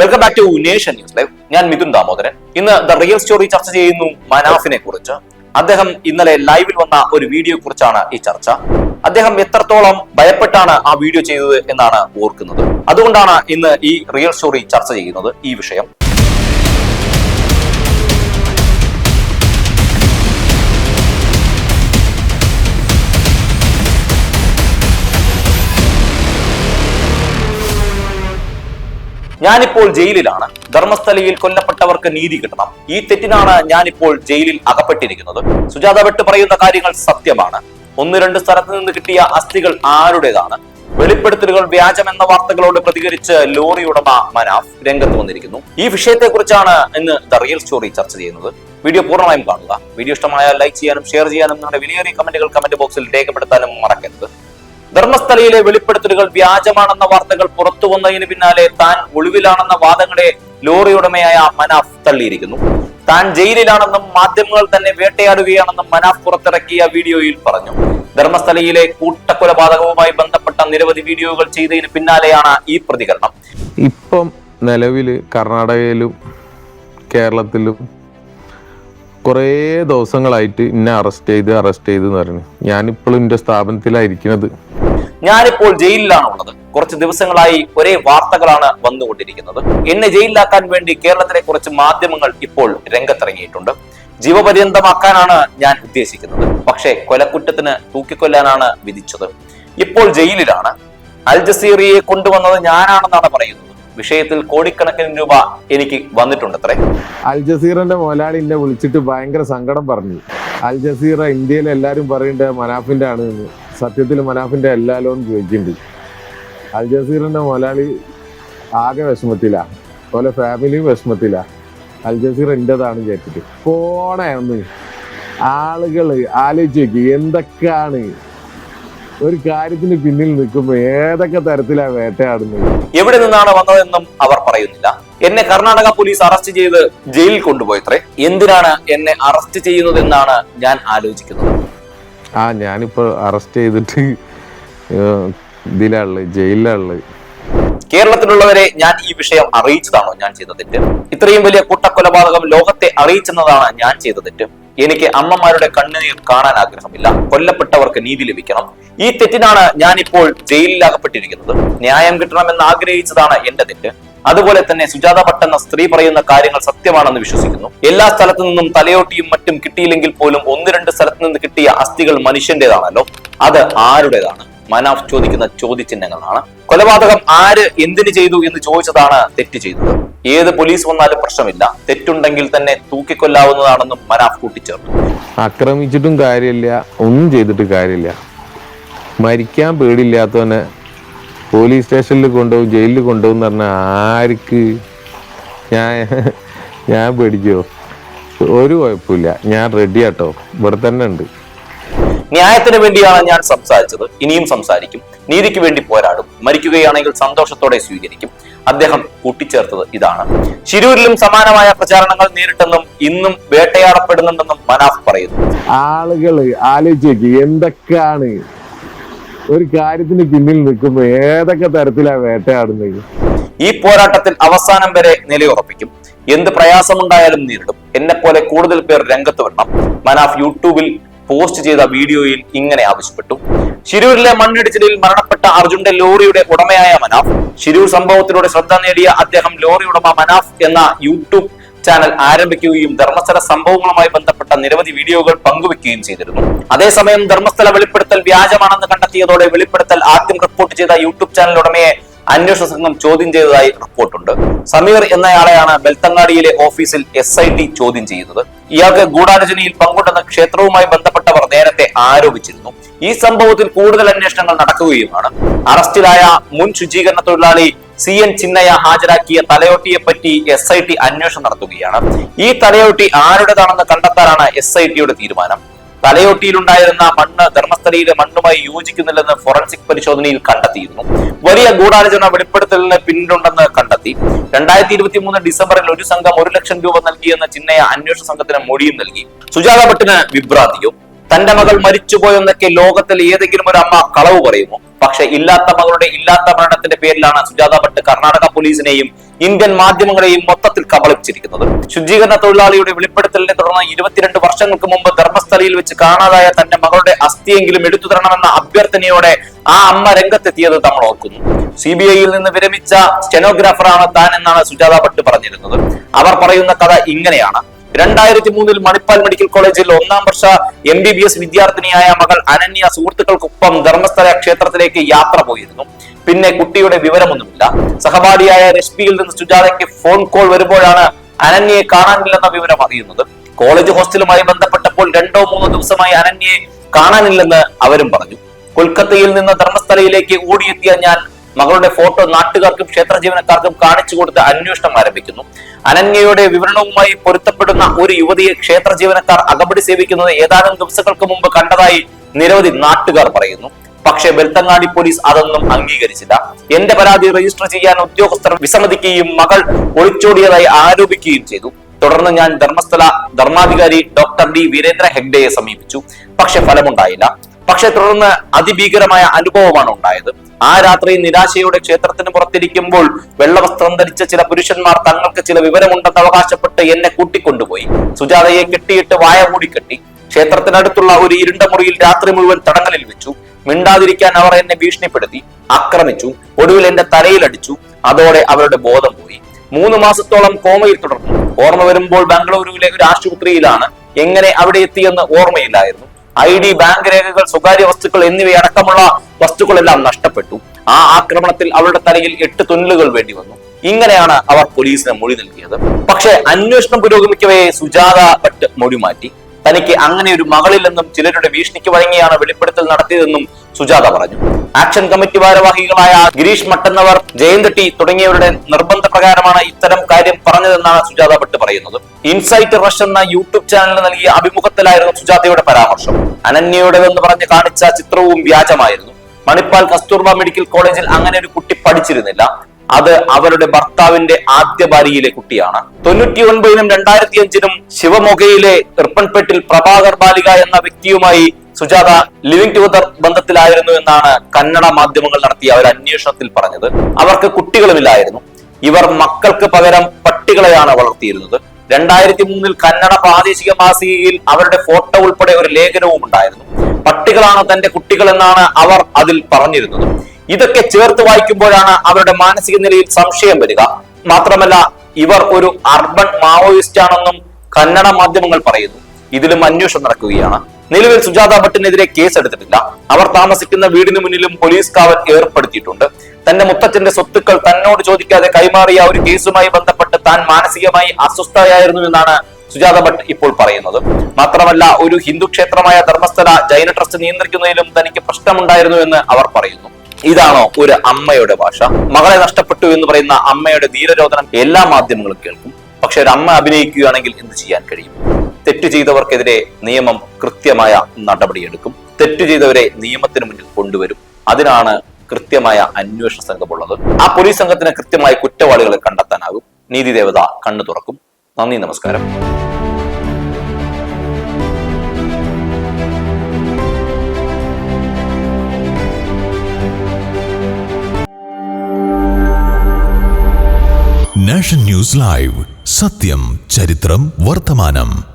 Welcome back to nation news live ഞാൻ മിഥുൻ ദാമോദരൻ. ഇന്ന് the real story ചർച്ച ചെയ്യുന്നു മനാഫിനെ കുറിച്ച്. അദ്ദേഹം ഇന്നലെ ലൈവിൽ വന്ന ഒരു വീഡിയോ കുറിച്ചാണ് ഈ ചർച്ച. അദ്ദേഹം എത്രത്തോളം ഭയപ്പെട്ടാണ് ആ വീഡിയോ ചെയ്തത് എന്നാണ് ഓർക്കുന്നത്. അതുകൊണ്ടാണ് ഇന്ന് ഈ റിയൽ സ്റ്റോറി ചർച്ച ചെയ്യുന്നത് ഈ വിഷയം. ഞാനിപ്പോൾ ജയിലിലാണ്. ധർമ്മസ്ഥലയിൽ കൊല്ലപ്പെട്ടവർക്ക് നീതി കിട്ടണം. ഈ തെറ്റിനാണ് ഞാനിപ്പോൾ ജയിലിൽ അകപ്പെട്ടിരിക്കുന്നത്. സുജാത ഭട്ട് പറയുന്ന കാര്യങ്ങൾ സത്യമാണ്. ഒന്ന് രണ്ട് സ്ഥലത്ത് നിന്ന് കിട്ടിയ അസ്ഥികൾ ആരുടേതാണ്? വെളിപ്പെടുത്തലുകൾ വ്യാജമെന്ന വാർത്തകളോട് പ്രതികരിച്ച് ലോറി ഉടമ മനാഫ് രംഗത്ത് വന്നിരിക്കുന്നു. ഈ വിഷയത്തെക്കുറിച്ചാണ് ഇന്ന് ദ റിയൽ സ്റ്റോറി ചർച്ച ചെയ്യുന്നത്. വീഡിയോ പൂർണമായും കാണുക. വീഡിയോ ഇഷ്ടമായാൽ ലൈക്ക് ചെയ്യാനും ഷെയർ ചെയ്യാനും നിങ്ങളുടെ വിലയേറിയ കമന്റുകൾ കമന്റ് ബോക്സിൽ രേഖപ്പെടുത്താനും മറക്കരുത്. ധർമ്മസ്ഥലയിലെ വെളിപ്പെടുത്തലുകൾ വ്യാജമാണെന്ന വാർത്തകൾ പുറത്തു വന്നതിന് പിന്നാലെ താൻ ഒളിവിലാണെന്ന വാദങ്ങളെ ലോറി ഉടമയായ മനാഫ് തള്ളിയിരിക്കുന്നു. താൻ ജയിലിലാണെന്നും മാധ്യമങ്ങൾ തന്നെ വേട്ടയാടുകയാണെന്നും മനാഫ് പുറത്തിറക്കിയ വീഡിയോയിൽ പറഞ്ഞു. ധർമ്മസ്ഥലയിലെ കൂട്ടക്കൊലപാതകവുമായി ബന്ധപ്പെട്ട നിരവധി വീഡിയോകൾ ചെയ്തതിന് പിന്നാലെയാണ് ഈ പ്രതികരണം. ഇപ്പം നിലവിൽ കർണാടകയിലും കേരളത്തിലും കുറേ ദിവസങ്ങളായിട്ട് എന്നെ അറസ്റ്റ് ചെയ്ത് അറസ്റ്റ് ചെയ്ത് എന്ന് പറഞ്ഞു ഞാനിപ്പോഴും എന്റെ സ്ഥാപനത്തിലായിരിക്കുന്നത് ഞാനിപ്പോൾ ജയിലിലാണ് ഉള്ളത്. കുറച്ച് ദിവസങ്ങളായി ഒരേ വാർത്തകളാണ് വന്നുകൊണ്ടിരിക്കുന്നത്. എന്നെ ജയിലിലാക്കാൻ വേണ്ടി കേരളത്തിലെ കുറച്ച് മാധ്യമങ്ങൾ ഇപ്പോൾ രംഗത്തിറങ്ങിയിട്ടുണ്ട്. ജീവപര്യന്തമാക്കാനാണ് ഞാൻ ഉദ്ദേശിക്കുന്നത്. പക്ഷേ കൊലക്കുറ്റത്തിന് തൂക്കിക്കൊല്ലാനാണ് വിധിച്ചത്. ഇപ്പോൾ ജയിലിലാണ്. അൽ ജസീറിയെ കൊണ്ടുവന്നത് ഞാനാണെന്നാണ് പറയുന്നത്. വിഷയത്തിൽ കോടിക്കണക്കിന് രൂപ എനിക്ക് വന്നിട്ടുണ്ടത്രേ. അൽ ജസീറിന്റെ മുതലാളി എന്നെ വിളിച്ചിട്ട് ഭയങ്കര സങ്കടം പറഞ്ഞു. അൽ ജസീറ ഇന്ത്യയിൽ എല്ലാവരും പറയേണ്ടത് മനാഫിന്റെ ആണ് സത്യത്തിൽ മനാഫിന്റെ എല്ലാ ലോൺ ചോദിക്കുന്നുണ്ട് അൽ ജസീറിന്റെ മുതലാളി ആകെ വിഷമത്തില. അതുപോലെ ഫാമിലിയും വിഷമത്തില. അൽ ജസീർ എന്റേതാണ് ചേച്ചിട്ട് പോണേ ഒന്ന്. ആളുകൾ ആലോചിച്ച് നോക്കി എന്തൊക്കെയാണ്? ഒരു കാര്യത്തിന് പിന്നിൽ നിൽക്കുമ്പോ ഏതൊക്കെ തരത്തിലാ വേട്ടയാടുന്നത്? എവിടെ നിന്നാണ് വന്നതെന്നും അവർ പറയുന്നില്ല. എന്നെ കർണാടക പോലീസ് അറസ്റ്റ് ചെയ്ത് ജയിലിൽ കൊണ്ടുപോയത്രേ. എന്തിനാണ് എന്നെ അറസ്റ്റ് ചെയ്യുന്നതെന്നാണ് ഞാൻ ആലോചിക്കുന്നത്. ആ ഞാനിപ്പോ അറസ്റ്റ് ചെയ്തിട്ട് ഇതിലാൾ ജയിലിലാൾ കേരളത്തിലുള്ളവരെ ഞാൻ ഈ വിഷയം അറിയിച്ചതാണോ ഞാൻ ചെയ്ത തെറ്റ്. ഇത്രയും വലിയ കൂട്ടക്കൊലപാതകം ലോകത്തെ അറിയിച്ചെന്നതാണ് ഞാൻ ചെയ്ത തെറ്റ്. എനിക്ക് അമ്മമാരുടെ കണ്ണുനീർ കാണാൻ ആഗ്രഹമില്ല. കൊല്ലപ്പെട്ടവർക്ക് നീതി ലഭിക്കണം. ഈ തെറ്റിനാണ് ഞാൻ ഇപ്പോൾ ജയിലിൽ അകപ്പെട്ടിരിക്കുന്നത് ന്യായം കിട്ടണമെന്ന് ആഗ്രഹിച്ചതാണ് എന്റെ തെറ്റ്. അതുപോലെ തന്നെ സുജാത ഭട്ട് എന്ന സ്ത്രീ പറയുന്ന കാര്യങ്ങൾ സത്യമാണെന്ന് വിശ്വസിക്കുന്നു. എല്ലാ സ്ഥലത്തു നിന്നും തലയോട്ടിയും മറ്റും കിട്ടിയില്ലെങ്കിൽ പോലും ഒന്ന് രണ്ട് സ്ഥലത്തു നിന്ന് കിട്ടിയ അസ്ഥികൾ മനുഷ്യന്റേതാണല്ലോ. അത് ആരുടേതാണ്? മനാഫ് ചോദിക്കുന്ന ചോദ്യചിഹ്നങ്ങളാണ്. കൊലപാതകം ആര് എന്തിനു ചെയ്തു എന്ന് ചോദിച്ചതാണ് തെറ്റ് ചെയ്തത്. ഏത് പോലീസ് വന്നാലും പ്രശ്നമില്ല. തെറ്റുണ്ടെങ്കിൽ തന്നെ തൂക്കിക്കൊല്ലാവുന്നതാണെന്നും മനാഫ് കൂട്ടിച്ചേർത്തു. ആക്രമിച്ചിട്ടും കാര്യമില്ല ഒന്നും ചെയ്തിട്ട് കാര്യമില്ല. മരിക്കാൻ പേടിയില്ലാത്തവനെ പോലീസ് സ്റ്റേഷനിൽ കൊണ്ടുപോകും ജയിലിൽ കൊണ്ടുപോകും എന്ന് പറഞ്ഞാൽ ആർക്ക് ഞാൻ ഞാൻ പേടിക്കോ? ഒരു കുഴപ്പമില്ല. ഞാൻ റെഡി ആട്ടോ. ഇവിടെ തന്നെ ഉണ്ട്. ന്യായത്തിന് വേണ്ടിയാണ് ഞാൻ സംസാരിച്ചത്. ഇനിയും സംസാരിക്കും. നീതിക്ക് വേണ്ടി പോരാടും. മരിക്കുകയാണെങ്കിൽ സന്തോഷത്തോടെ സ്വീകരിക്കും. അദ്ദേഹം കൂട്ടിച്ചേർത്തത് ഇതാണ്. ശിരൂരിലും സമാനമായ പ്രചാരണങ്ങൾ നേരിട്ടെന്നും ഇന്നും വേട്ടയാടപ്പെടുന്നുണ്ടെന്നും മനാഫ് പറയുന്നു. ആളുകൾ ആലോചിച്ച് എന്തൊക്കെയാണ്? ഒരു കാര്യത്തിന് പിന്നിൽ നിൽക്കുമ്പോൾ ഏതൊക്കെ തരത്തിലാണ് വേട്ടയാടുന്നത്? ഈ പോരാട്ടത്തിൽ അവസാനം വരെ നിലയുറപ്പിക്കും. എന്ത് പ്രയാസമുണ്ടായാലും നേരിടും. എന്നെ പോലെ കൂടുതൽ പേർ രംഗത്ത് വരണം. മനാഫ് യൂട്യൂബിൽ പോസ്റ്റ് ചെയ്ത വീഡിയോയിൽ ഇങ്ങനെ ആവശ്യപ്പെട്ടു. ശിരൂരിലെ മണ്ണിടിച്ചിലിൽ മരണപ്പെട്ട അർജുന്റെ ലോറിയുടെ ഉടമയായ മനാഫ്. ശിരൂർ സംഭവത്തിലൂടെ ശ്രദ്ധ നേടിയ അദ്ദേഹം ലോറി ഉടമ മനാഫ് എന്ന യൂട്യൂബ് ചാനൽ ആരംഭിക്കുകയും ധർമ്മസ്ഥല സംഭവങ്ങളുമായി ബന്ധപ്പെട്ട നിരവധി വീഡിയോകൾ പങ്കുവെക്കുകയും ചെയ്തിരുന്നു. അതേസമയം ധർമ്മസ്ഥല വെളിപ്പെടുത്തൽ വ്യാജമാണെന്ന് കണ്ടെത്തിയതോടെ വെളിപ്പെടുത്തൽ ആദ്യം റിപ്പോർട്ട് ചെയ്ത യൂട്യൂബ് ചാനൽ ഉടമയെ അന്വേഷണ സംഘം ചോദ്യം ചെയ്തതായി റിപ്പോർട്ടുണ്ട്. സമീർ എന്നയാളെയാണ് ബെൽത്തങ്ങാടിയിലെ ഓഫീസിൽ എസ് ചോദ്യം ചെയ്യുന്നത് ഇയാൾക്ക് ഗൂഢാലോചനയിൽ പങ്കുണ്ടെന്ന് ക്ഷേത്രവുമായി ബന്ധപ്പെട്ടവർ നേരത്തെ ആരോപിച്ചിരുന്നു. ഈ സംഭവത്തിൽ കൂടുതൽ അന്വേഷണങ്ങൾ നടക്കുകയുമാണ്. അറസ്റ്റിലായ മുൻ ശുചീകരണ തൊഴിലാളി സി എൻ ചിന്നയ ഹാജരാക്കിയ തലയോട്ടിയെ പറ്റി എസ് ഐ ടി അന്വേഷണം നടത്തുകയാണ്. ഈ തലയോട്ടി ആരുടേതാണെന്ന് കണ്ടെത്താനാണ് എസ് ഐ ടിയുടെ തീരുമാനം. തലയോട്ടിയിലുണ്ടായിരുന്ന മണ്ണ് ധർമ്മസ്ഥലയിലെ മണ്ണുമായി യോജിക്കുന്നില്ലെന്ന് ഫോറൻസിക് പരിശോധനയിൽ കണ്ടെത്തിയിരുന്നു. വലിയ ഗൂഢാലോചന വെളിപ്പെടുത്തലിന് പിന്നിലുണ്ടെന്ന് കണ്ടെത്തി. രണ്ടായിരത്തി ഇരുപത്തി മൂന്ന് ഡിസംബറിൽ ഒരു സംഘം ഒരു ലക്ഷം രൂപ നൽകിയെന്ന ചിന്നയ അന്വേഷണ സംഘത്തിന് മൊഴിയും നൽകി. സുജാത ഭട്ടിന് വിഭ്രാന്തിയോ തന്റെ മകൾ മരിച്ചുപോയെന്നൊക്കെ ലോകത്തിൽ ഏതെങ്കിലും ഒരു അമ്മ കളവ് പറയുമോ? പക്ഷെ ഇല്ലാത്ത മകളുടെ ഇല്ലാത്ത മരണത്തിന്റെ പേരിലാണ് സുജാത ഭട്ട് കർണാടക പോലീസിനെയും ഇന്ത്യൻ മാധ്യമങ്ങളെയും മൊത്തത്തിൽ കബളിപ്പിച്ചിരിക്കുന്നത്. ശുചീകരണ തൊഴിലാളിയുടെ വെളിപ്പെടുത്തലിനെ തുടർന്ന് ഇരുപത്തിരണ്ട് വർഷങ്ങൾക്ക് മുമ്പ് ധർമ്മസ്ഥലയിൽ വെച്ച് കാണാതായ തന്റെ മകളുടെ അസ്ഥിയെങ്കിലും എടുത്തു തരണമെന്ന അഭ്യർത്ഥനയോടെ ആ അമ്മ രംഗത്തെത്തിയത് നമ്മൾ ഓർക്കുന്നു. സി ബി ഐയിൽ നിന്ന് വിരമിച്ച സ്റ്റെനോഗ്രാഫറാണ് താൻ എന്നാണ് സുജാത ഭട്ട് പറഞ്ഞിരുന്നത്. അവർ പറയുന്ന കഥ ഇങ്ങനെയാണ്. രണ്ടായിരത്തി മൂന്നിൽ മണിപ്പാൽ മെഡിക്കൽ കോളേജിൽ ഒന്നാം വർഷ എം ബി ബി എസ് വിദ്യാർത്ഥിനിയായ മകൾ അനന്യ സുഹൃത്തുക്കൾക്കൊപ്പം ധർമ്മസ്ഥല ക്ഷേത്രത്തിലേക്ക് യാത്ര പോയിരുന്നു. പിന്നെ കുട്ടിയുടെ വിവരമൊന്നുമില്ല. സഹപാഠിയായ രശ്മിയിൽ നിന്ന് സുജാതയ്ക്ക് ഫോൺ കോൾ വരുമ്പോഴാണ് അനന്യയെ കാണാനില്ലെന്ന വിവരം അറിയുന്നത്. കോളേജ് ഹോസ്റ്റലുമായി ബന്ധപ്പെട്ടപ്പോൾ രണ്ടോ മൂന്നോ ദിവസമായി അനന്യയെ കാണാനില്ലെന്ന് അവരും പറഞ്ഞു. കൊൽക്കത്തയിൽ നിന്ന് ധർമ്മസ്ഥലയിലേക്ക് ഓടിയെത്തിയ ഞാൻ മകളുടെ ഫോട്ടോ നാട്ടുകാർക്കും ക്ഷേത്ര ജീവനക്കാർക്കും കാണിച്ചു കൊടുത്ത് അന്വേഷണം ആരംഭിക്കുന്നു. അനന്യയുടെ വിവരണവുമായി പൊരുത്തപ്പെടുന്ന ഒരു യുവതിയെ ക്ഷേത്ര ജീവനക്കാർ അകമ്പടി സേവിക്കുന്നത് ഏതാനും ദിവസങ്ങൾക്ക് മുമ്പ് കണ്ടതായി നിരവധി നാട്ടുകാർ പറയുന്നു. പക്ഷേ ബെൽത്തങ്ങാടി പോലീസ് അതൊന്നും അംഗീകരിച്ചില്ല. എന്റെ പരാതി രജിസ്റ്റർ ചെയ്യാൻ ഉദ്യോഗസ്ഥർ വിസമ്മതിക്കുകയും മകൾ ഒളിച്ചോടിയതായി ആരോപിക്കുകയും ചെയ്തു. തുടർന്ന് ഞാൻ ധർമ്മസ്ഥല ധർമാധികാരി ഡോക്ടർ ഡി വീരേന്ദ്ര ഹെഗ്ഡെയെ സമീപിച്ചു. പക്ഷെ ഫലമുണ്ടായില്ല. പക്ഷെ തുടർന്ന് അതിഭീകരമായ അനുഭവമാണ് ഉണ്ടായത്. ആ രാത്രി നിരാശയുടെ ക്ഷേത്രത്തിന് പുറത്തിരിക്കുമ്പോൾ വെള്ളവസ്ത്രം ധരിച്ച ചില പുരുഷന്മാർ തങ്ങൾക്ക് ചില വിവരമുണ്ടെന്ന് അവകാശപ്പെട്ട് എന്നെ കൂട്ടിക്കൊണ്ടുപോയി. സുജാതയെ കെട്ടിയിട്ട് വായ മൂടി കെട്ടി ക്ഷേത്രത്തിനടുത്തുള്ള ഒരു ഇരുണ്ട മുറിയിൽ രാത്രി മുഴുവൻ തടങ്കലിൽ വെച്ചു. മിണ്ടാതിരിക്കാൻ അവർ എന്നെ ഭീഷണിപ്പെടുത്തി ആക്രമിച്ചു ഒടുവിൽ എന്റെ തലയിലടിച്ചു അതോടെ അവരുടെ ബോധം പോയി. മൂന്ന് മാസത്തോളം കോമയിൽ തുടർന്നു. ഓർമ്മ വരുമ്പോൾ ബംഗളൂരുവിലെ ഒരു ആശുപത്രിയിലാണ് എങ്ങനെ അവിടെ എത്തിയെന്ന് ഓർമ്മയില്ലായിരുന്നു. ഐ ഡി ബാങ്ക് രേഖകൾ സ്വകാര്യ വസ്തുക്കൾ എന്നിവയടക്കമുള്ള വസ്തുക്കളെല്ലാം നഷ്ടപ്പെട്ടു. ആ ആക്രമണത്തിൽ അവരുടെ തലയിൽ എട്ട് തുന്നലുകൾ വേണ്ടി വന്നു. ഇങ്ങനെയാണ് അവർ പോലീസിന് മൊഴി നൽകിയത്. പക്ഷേ അന്വേഷണം പുരോഗമിക്കവേ സുജാത ഭട്ട് മൊഴി മാറ്റി തനിക്ക് അങ്ങനെ ഒരു മകളില്ലെന്നും ചിലരുടെ ഭീഷണിക്ക് വഴങ്ങിയാണ് വെളിപ്പെടുത്തൽ നടത്തിയതെന്നും സുജാത പറഞ്ഞു. ആക്ഷൻ കമ്മിറ്റി ഭാരവാഹികളായ ഗിരീഷ് മട്ടന്നവർ ജയന്ത് ടി തുടങ്ങിയവരുടെ നിർബന്ധ പ്രകാരമാണ് ഇത്തരം കാര്യം പറഞ്ഞതെന്നാണ് സുജാത ഭട്ട് പറയുന്നത്. ഇൻസൈറ്റ് റഷ് എന്ന യൂട്യൂബ് ചാനലിന് നൽകിയ അഭിമുഖത്തിലായിരുന്നു സുജാതയുടെ പരാമർശം. അനന്യയുടേതെന്ന് പറഞ്ഞ് കാണിച്ച ചിത്രവും വ്യാജമായിരുന്നു. മണിപ്പാൽ കസ്തൂർബ മെഡിക്കൽ കോളേജിൽ അങ്ങനെ ഒരു കുട്ടി പഠിച്ചിരുന്നില്ല. അത് അവരുടെ ഭർത്താവിന്റെ ആദ്യ ഭാര്യയിലെ കുട്ടിയാണ്. തൊണ്ണൂറ്റി ഒൻപതിനും രണ്ടായിരത്തി അഞ്ചിനും ശിവമൊഗയിലെ ഇർപ്പൻപേട്ടിൽ പ്രഭാകർ ബാലിക എന്ന വ്യക്തിയുമായി സുജാത ലിവിംഗ് ടുഗദർ ബന്ധത്തിലായിരുന്നു എന്നാണ് കന്നഡ മാധ്യമങ്ങൾ നടത്തിയ ഒരു അന്വേഷണത്തിൽ പറഞ്ഞത്. അവർക്ക് കുട്ടികളുമില്ലായിരുന്നു. ഇവർ മക്കൾക്ക് പകരം പട്ടികളെയാണ് വളർത്തിയിരുന്നത്. രണ്ടായിരത്തി മൂന്നിൽ കന്നഡ പ്രാദേശിക മാസികയിൽ അവരുടെ ഫോട്ടോ ഉൾപ്പെടെ ഒരു ലേഖനവും ഉണ്ടായിരുന്നു. പട്ടികളാണ് തന്റെ കുട്ടികൾ എന്നാണ് അവർ അതിൽ പറഞ്ഞിരുന്നത്. ഇതൊക്കെ ചേർത്ത് വായിക്കുമ്പോഴാണ് അവരുടെ മാനസിക നിലയിൽ സംശയം വരിക. മാത്രമല്ല ഇവർ ഒരു അർബൻ മാവോയിസ്റ്റ് ആണെന്നും കന്നഡ മാധ്യമങ്ങൾ പറയുന്നു. ഇതിലും അന്വേഷണം നടക്കുകയാണ്. നിലവിൽ സുജാത ഭട്ടിനെതിരെ കേസെടുത്തിട്ടില്ല. അവർ താമസിക്കുന്ന വീടിന് മുന്നിലും പോലീസ് കാവൽ ഏർപ്പെടുത്തിയിട്ടുണ്ട്. തന്റെ മുത്തച്ഛന്റെ സ്വത്തുക്കൾ തന്നോട് ചോദിക്കാതെ കൈമാറിയ ഒരു കേസുമായി ബന്ധപ്പെട്ട് താൻ മാനസികമായി അസ്വസ്ഥയായിരുന്നു എന്നാണ് സുജാത ഭട്ട് ഇപ്പോൾ പറയുന്നത്. മാത്രമല്ല ഒരു ഹിന്ദു ക്ഷേത്രമായ ധർമ്മസ്ഥല ജൈന ട്രസ്റ്റ് നിയന്ത്രിക്കുന്നതിലും തനിക്ക് പ്രശ്നമുണ്ടായിരുന്നു എന്ന് അവർ പറയുന്നു. ഇതാണോ ഒരു അമ്മയുടെ ഭാഷ? മകളെ നഷ്ടപ്പെട്ടു എന്ന് പറയുന്ന അമ്മയുടെ ധീരരോധനം എല്ലാ മാധ്യമങ്ങളും കേൾക്കും. പക്ഷെ ഒരു അമ്മ അഭിനയിക്കുകയാണെങ്കിൽ എന്ത് ചെയ്യാൻ കഴിയും? തെറ്റ് ചെയ്തവർക്കെതിരെ നിയമം കൃത്യമായ നടപടിയെടുക്കും. തെറ്റ് ചെയ്തവരെ നിയമത്തിന് മുന്നിൽ കൊണ്ടുവരും. അതിനാണ് കൃത്യമായ അന്വേഷണ സംഘമുള്ളത്. ആ പോലീസ് സംഘത്തിന് കൃത്യമായ കുറ്റവാളികളെ കണ്ടെത്താനാകും. നീതി ദേവത കണ്ണു തുറക്കും. നന്ദി നമസ്കാരം. Nation news live. സത്യം ചരിത്രം വർത്തമാനം.